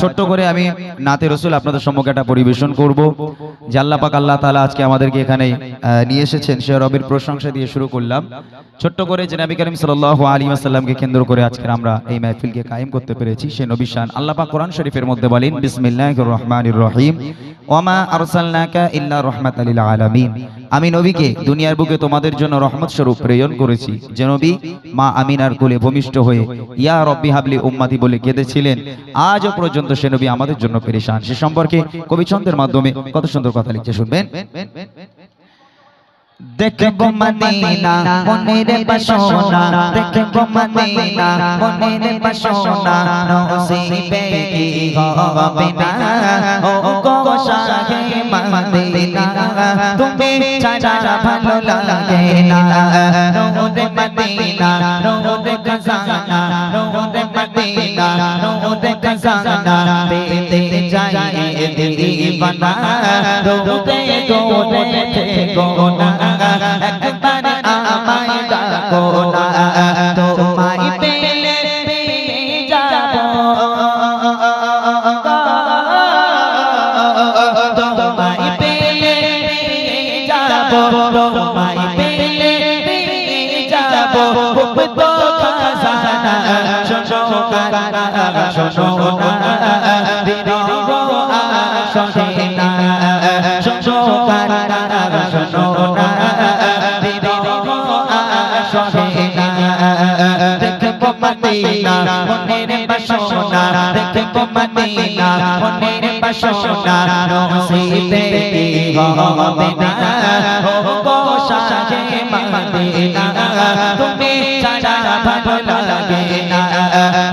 ছোট্ট করে আমি নাতে রসুল আপনাদের সম্মুখে একটা পরিবেশন করব। আল্লাহ পাক আল্লাহ তাআলা আজকে আমাদেরকে এখানে নিয়ে এসেছেন। সে রবির প্রশংসা দিয়ে শুরু করলাম। ছোট্ট করে যে নবী করিম সাল আলী আসাল্লামকে কেন্দ্র করে আজকে আমরা এই মাহফিলকে কায়েম করতে পেরেছি। সে নবী শান। আল্লাহ পাক কোরআন শরীফের মধ্যে বলেন বিসমিল্লাহ রহমান রহিম। ওমা আরসালনাকা ইল্লা রাহমাতাল লিল আলামিন আমি নবীকে দুনিয়ার বুকে তোমাদের জন্য রহমত স্বরূপ প্রেরণ করেছি। যে নবী মা আমিনার কোলে ভূমিষ্ঠ হয়ে ইয়া রব্বি হাবলি উম্মাতি বলে কেঁদেছিলেন। আজও পর্যন্ত সে নবী আমাদের জন্য পেরেশান। সে সম্পর্কে কবিছন্দের মাধ্যমে কত সুন্দর কথা লিখছে শুনবেন? দেখব মদিনা মনের বাসনা। দেখব মদিনা মনের বাসনা। নসিবে কি হবে না? ও গো শাহে মদিনা, তুমি ছাড়া ভালো লাগে না। নূরে মদিনা, নূরে খজানা, নূরে মদিনা, নূরে খজানা। পেতে যাই দিবানা দৌড়ে থেকো না একবার আমায় ডাকো না তোমায় পেলে পেয়ে যাব তোমায় পেলে পেয়ে যাব তোমায় পেলে পেয়ে যাব তো খাজানা শোনো শোনো দেখব মদিনা, মনের বাসনা, নসিবে হবে না ও গো শাহে মদিনা, তুমি ছাড়া ভালো লাগে না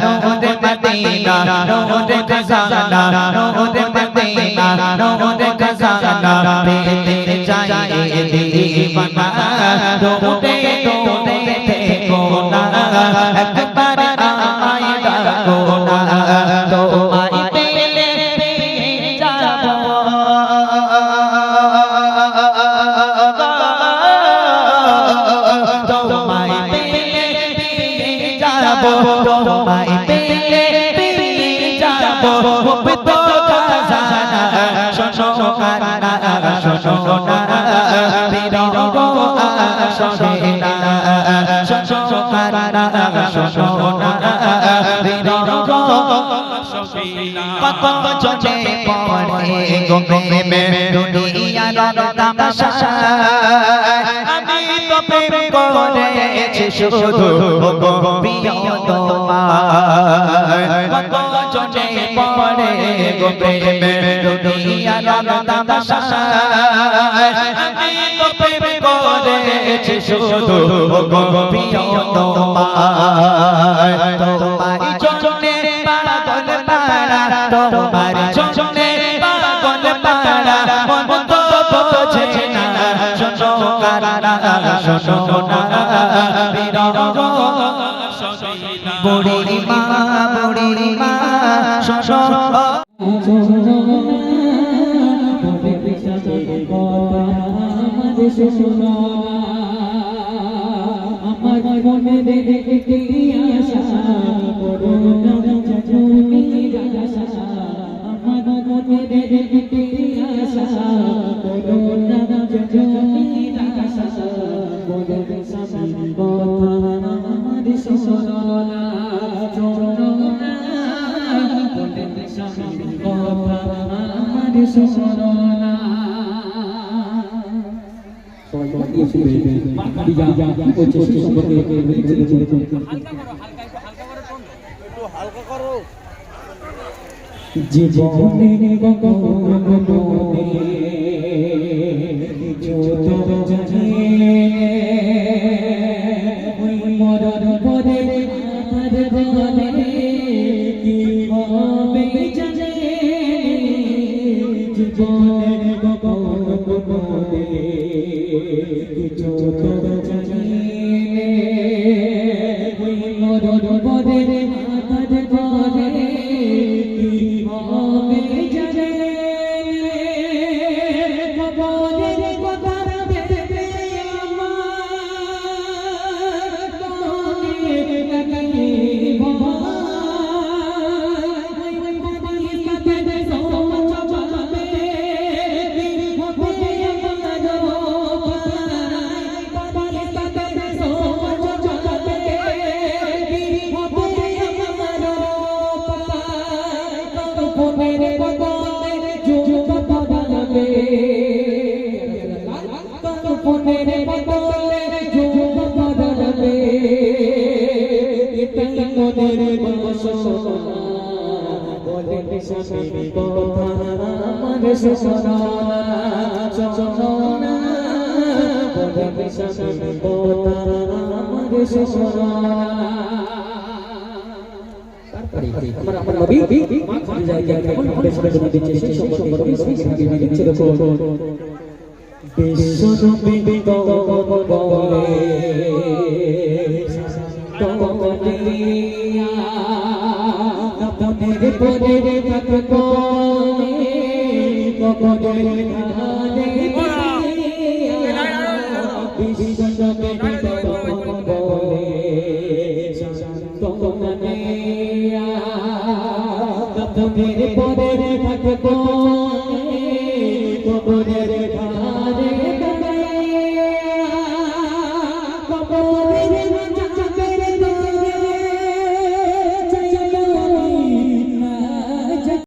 নূরে মদিনা নূরে খজানা নূরে মদিনা নূরে খজানা। পেতে যাই দিবানা দৌড়ে যাব, তোমায় পেলে পেয়ে যাব। খুব তো খাজানা, শোনো কানা শোনো না। বিরহ আসে না। শোনো কানা শোনো না। চলে পড়ে গোমে মে দুনিয়ার তামাশা। করেছি শুধু গো পড়ে গোমে মে দুনিয়ার তামাশা আমি তো প্রেম করেছি শুধু গো তোমায় জন্যে তোমার জন্যে শোনো না বিরহ বুড়ি মা বুড়ি মা শোনো আমার মনে দেখতে আশা মনে আশা বলে সামনে কথা আমার সোনা সোনা বলে সামনে কথা আমার জীবনে গগনে মরণ পরে ফোনের বদলে যুগ বদলাবে এটাই মনের বাসনা বলে স্বামী কথা আমার সোনা সোনা বলে স্বামী কথা আমার সোনা আমার আমার নবী মা খালি জায়গা কেমন ভাবে সবাই দিচ্ছে সেই সম্পর্কে নবী নবী সাহাবী দিচ্ছে দেখো বিশ্ব নবী বলে আপনের পরে থাকব কবরে ধারে বিশ্ব নবী বলে আপনের পরে